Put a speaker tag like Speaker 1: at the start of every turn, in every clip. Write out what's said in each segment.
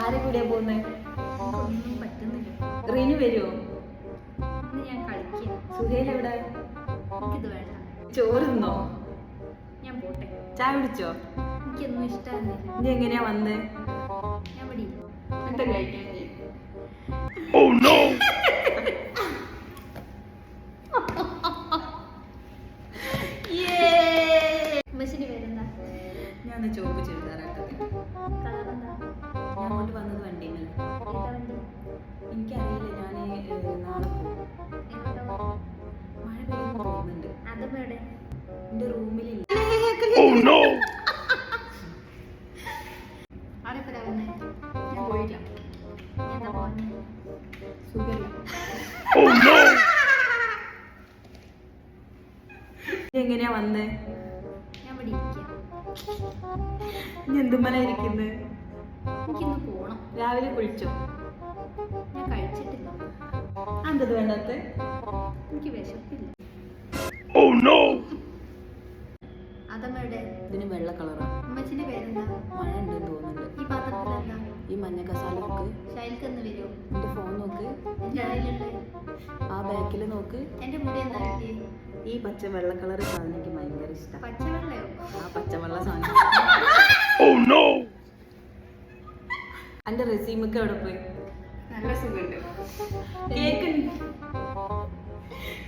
Speaker 1: ആരെ കൂടെയാ പോകുന്നേ
Speaker 2: ഒന്നും പറ്റുന്നില്ല.
Speaker 1: റീനു വരുമോ
Speaker 2: ഇന്ന് ഞാൻ
Speaker 1: സുഹേൽ എവിടെ?
Speaker 2: എനിക്കിത് വേണ്ട.
Speaker 1: ചോറുന്നോ?
Speaker 2: ഞാൻ പോട്ടെ.
Speaker 1: ചായ കുടിച്ചോ?
Speaker 2: എനിക്കൊന്നും ഇഷ്ടമാകുന്നില്ല
Speaker 1: നീ എങ്ങനെയാ വന്ന്?
Speaker 2: ഞാൻ ഇവിടെ ഇല്ല.
Speaker 1: എന്താ കഴിക്കാൻ
Speaker 2: ഉമ്മച്ചിന്റെ പേരെന്താ?
Speaker 1: ഞാൻ ചോപ്പ് ചുരിദാറാട്ടത് എങ്ങനെയാ വന്നേ?
Speaker 2: ഞാൻ ഇവിടെ ഇരിക്കാം
Speaker 1: നീ എന്തുമല ഇരിക്കുന്നത്
Speaker 2: എനിക്കിന്ന് പോണം.
Speaker 1: രാവിലെ കുളിച്ചോ?
Speaker 2: ഞാൻ കഴിച്ചിട്ടില്ല.
Speaker 1: അന്തത് വേണ്ടാത്ത?
Speaker 2: എനിക്ക് വിശപ്പില്ല. അതമ്മയുടെ എവിടെ
Speaker 1: ഇതിന് വെള്ള കളറാണ്
Speaker 2: അമ്മച്ചിന്റെ പേരെന്താ?
Speaker 1: മഴ ഉണ്ടെന്ന് തോന്നുന്നുണ്ട്.
Speaker 2: ഈ പാത്രത്തിൽ എന്താ
Speaker 1: ഈ മഞ്ഞ കസാല നോക്ക് എന്റെ ഫോൺ നോക്ക്.
Speaker 2: എന്റെ
Speaker 1: ആ ബാക്കിൽ നോക്ക്.
Speaker 2: എന്റെ മുടി
Speaker 1: ഈ പച്ച വെള്ള കളർ സാധനം എനിക്ക് ഭയങ്കര ഇഷ്ടം. ആ പച്ചവെള്ള സാധനം. എന്റെ റെസീമൊക്കെ അവിടെ പോയി?
Speaker 2: നല്ല സുഖമുണ്ട്.
Speaker 1: കേക്ക്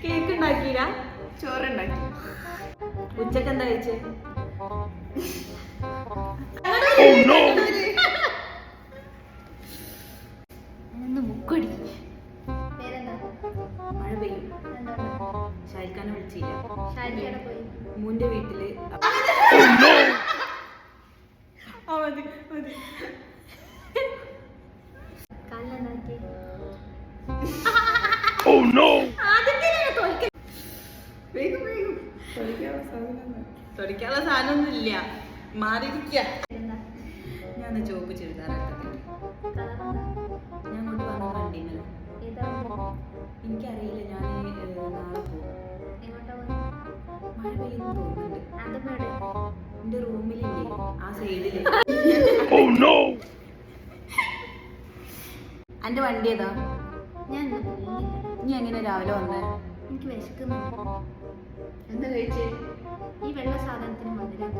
Speaker 1: കേക്ക് ഉണ്ടാക്കിയില്ല?
Speaker 2: ചോറുണ്ടാക്കി.
Speaker 1: ഉച്ചയ്ക്ക് എന്താ കഴിച്ചേ ഷാരിഖാനെ മുന്റെ
Speaker 2: വീട്ടിൽ.
Speaker 1: വേഗം. തൊടിക്കാനുള്ള സാധനമൊന്നും- ഇല്ല. മാറിയിരിക്ക. ഞാൻ ചോപ്പ്
Speaker 2: കളറെന്താ?
Speaker 1: ഞാൻ കൊണ്ട് വന്ന വണ്ടിമല്ല
Speaker 2: ഏതാ? വണ്ടി?
Speaker 1: എനിക്കറിയില്ല ഞാൻ നാളെ എന്റെ റൂമിലില്ലേ ആ സൈഡിൽ. എന്റെ വണ്ടി ഏതാ?
Speaker 2: ഞാൻ
Speaker 1: നീ എങ്ങനെ രാവിലെ വന്നേ?
Speaker 2: എനിക്ക് വിശക്കുന്നു.
Speaker 1: എന്താ കഴിച്ചേ?
Speaker 2: ഈ വെള്ള സാധനത്തിന് മധുരം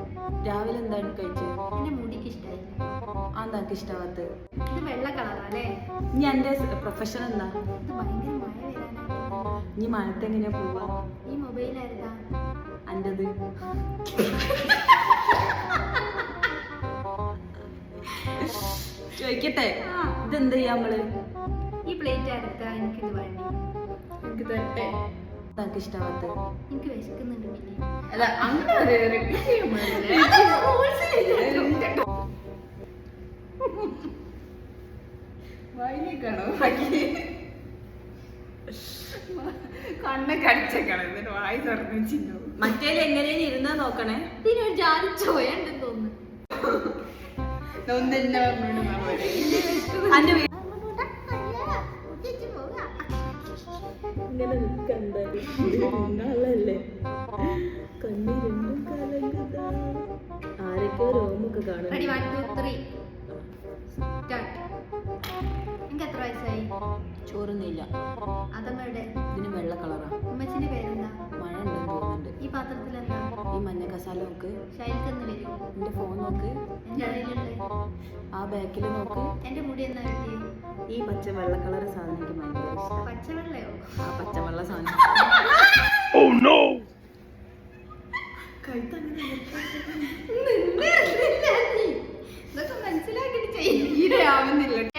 Speaker 1: രാവിലെ എന്താണ് കഴിച്ചത്
Speaker 2: എന്റെ മുടിക്ക് ഇഷ്ടായി
Speaker 1: ആ എന്താക്ക് ഇഷ്ടാവാത്ത
Speaker 2: ഇത് വെള്ള കളറാ ഇനി
Speaker 1: നീ എന്റെ പ്രൊഫഷൻ എന്താ?
Speaker 2: ഇത് ഭയങ്കര മഴ വരാനായിട്ടുണ്ടല്ലോ
Speaker 1: നീ മഴത്ത് എങ്ങനെയാ പോവാ?
Speaker 2: ഈ മൊബൈലായിരുന്നാ
Speaker 1: എന്റത് ചോദിക്കട്ടെ? ഇതെന്ത് ചെയ്യാ നമ്മൾ
Speaker 2: ഈ പ്ലേറ്റ് എടുത്താ വേണ്ടി?
Speaker 1: എനിക്ക് തരട്ടെ. വേണ്ടി ഇഷ്ടാവാത്ത
Speaker 2: എനിക്ക് വിശക്കുന്നുണ്ട് മറ്റേ
Speaker 1: അല്ല അങ്ങനെ
Speaker 3: കണ്ണൊക്കെ അടിച്ചേക്കണം എന്നിട്ട് വായി തുറന്ന് വെച്ചിട്ടുണ്ടോ
Speaker 1: മറ്റേൽ എങ്ങനെയാണ് ഇരുന്നാ നോക്കണേ.
Speaker 2: ഇതിനൊരു ജാതി ചോയുണ്ടെന്ന് തോന്നുന്നു.
Speaker 1: കണ്ണി രണ്ടും കലങ്ങുതാ ആരൊക്കെയോ രോമൊക്കെ കാണും
Speaker 2: വയസ്സായി? ചോറുന്നില്ല അതമ്മയുടെ
Speaker 1: ഇതിന് വെള്ള കളറാ.
Speaker 2: ഉമ്മച്ചിന്റെ പേരെന്താ?
Speaker 1: മഴ ഉണ്ടെന്ന് തോന്നുന്നുണ്ട്.
Speaker 2: ഈ പാത്രത്തിൽ എന്താ
Speaker 1: ഈ മഞ്ഞ കസാല നോക്ക്.
Speaker 2: ശൈലിക്കെന്ന് വരും?
Speaker 1: എന്റെ ഫോൺ നോക്ക്.
Speaker 2: എന്റെ
Speaker 1: ആ ബാക്കിൽ നോക്ക്.
Speaker 2: എന്റെ മുടി എന്താ കിട്ടി
Speaker 1: ഈ പച്ച വെള്ള കളർ സാധനം എനിക്ക് ഭയങ്കര
Speaker 2: പച്ചവെള്ളയോ?
Speaker 1: ആ പച്ചവെള്ള സാധനം.
Speaker 2: ഇതൊക്കെ മനസ്സിലാക്കിട്ട് ചെയ്യും.
Speaker 3: തീരെയാവുന്നില്ല
Speaker 2: പേരെന്താ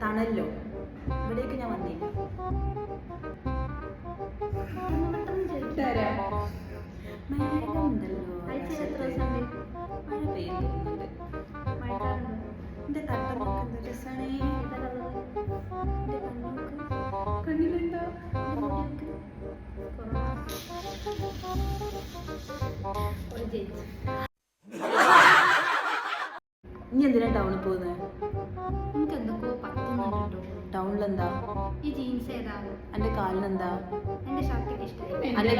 Speaker 1: തണല്ലോ ഇവിടേക്ക് ഞാൻ വന്നില്ല മേഘമുണ്ടല്ലോ. മഴ എന്റെ കണ്ണൊക്കെ
Speaker 3: കണ്ണിലെന്താ
Speaker 2: എന്റെ മുടിയൊക്കെ
Speaker 1: ഇനി എന്തിനാ ടൗണിൽ പോകുന്നത്
Speaker 2: എനിക്ക് എന്തൊക്കെയോ പറ്റുന്നുണ്ട്
Speaker 1: ടൗണിലെന്താ?
Speaker 2: ഈ ജീൻസ് ഏതാ?
Speaker 1: എന്റെ കാലിനെന്താ
Speaker 2: എന്റെ ഷർട്ടൊക്കെ ഇഷ്ടമായി.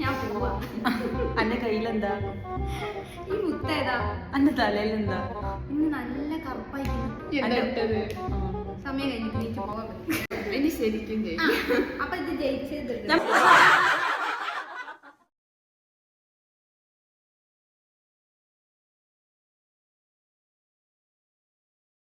Speaker 2: ഞാൻ പോവാ.
Speaker 1: അന്റെ കയ്യിലെന്താ?
Speaker 2: ഈ മുത്ത ഏതാ?
Speaker 1: അന്റെ തലയിലെന്താ
Speaker 2: ഇന്ന് നല്ല
Speaker 1: ആ.
Speaker 2: സമയം കഴിഞ്ഞിട്ട് എനിക്ക് പോകാൻ പറ്റും.
Speaker 3: ശരിക്കും
Speaker 2: അപ്പൊ ഇത് ജയിച്ചത്